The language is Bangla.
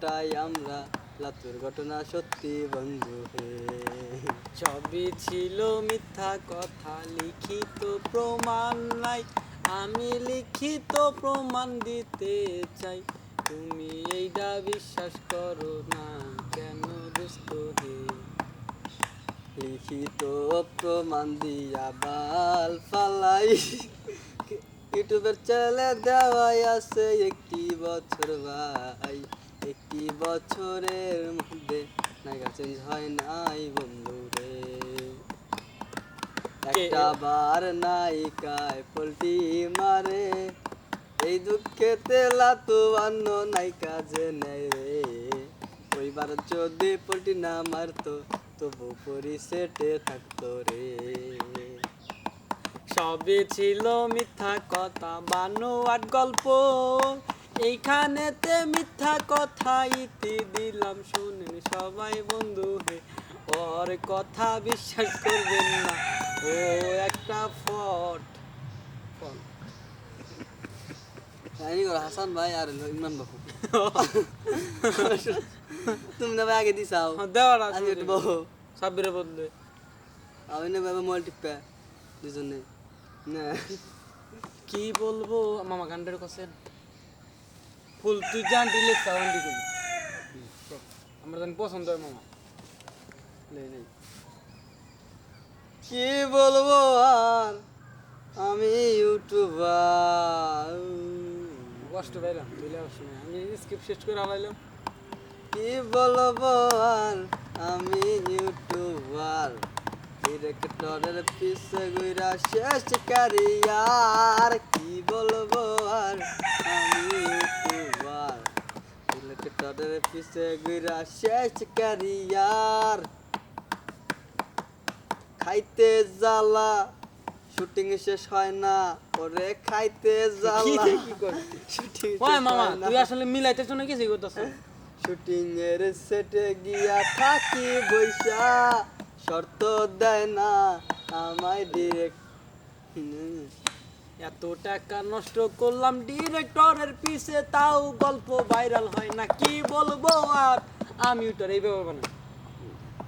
তাই আমরা। লাতুর ঘটনা সত্যি বন্ধু হে। সবই ছিল মিথ্যা কথা, লিখিত প্রমাণ নাই। আমি লিখিত প্রমাণ দিতে চাই। তুমি এইটা বিশ্বাস করো না, কেন দুস্থ হে? লিখিত প্রমাণ দিয়া বাল ফালাই। ইউটিউবের চ্যানেলে দেওয়াই আছে একটি বছর ভাই। একটি বছরের মধ্যে নায়িকা চেঞ্জ হয় নাই বন্ধু রে। একটা বার নায়িকায় পল্টি মারে এই দুঃখেতে লাতু অন্য নায়িকা যে নেয় রে। ওইবার যদি পল্টি না মারতো তবু পরি সেটে থাকতো রে। সবই ছিল মিথ্যা কথা বানোয়াট গল্প। এইখানেতে মিথ্যা কথা ইতি দিলাম শুনেন সবাই বন্ধু হে ওর কথা বিশ্বাস করবেন না ও একটা ফট। হাসান ভাই আর ইমরান বাবু তুমি না ভাই আগে দিছাও। দেওয়ার আমি একটু বহু সাব্বিরের বদলে। আমি না ভাবে মোবাইল টিপে দুজনে। না। কি বলব? মামা গান্ডের কাছে ফুল, তুই জান দিলে সাউন্ড করবি আমার জানি পছন্দ হয় মামা। কি বলব আর? আমি ইউটিউবার। কষ্ট পাইলাম বুঝলে আমি স্কিপ শেষ করে হারাইলাম কি বলব আর? আমি ইউটিউবার। ডিরেক্টরের পিছে গুইরা শেষ কারিয়ার কি বলব আর আমি ইউটিউবার ডিরেক্টরের পিছে গুইরা শেষ কারিয়ার খাইতে জ্বালা শুটিং শেষ হয় না ওরে খাইতে জ্বালা? শুটিং ওই মামা তুই আসলে মিলাইতে জন্য কিছু করতেছ? শুটিং এর সেটে গিয়া থাকি বৈশা শর্ত দেয় না আমায় ডিরেক্ট এত টাকা নষ্ট করলাম ডিরেক্টরের পিছে, তাও গল্প ভাইরাল হয় না, কি বলব আর? আমি ওটার এই ব্যাপার বানাই।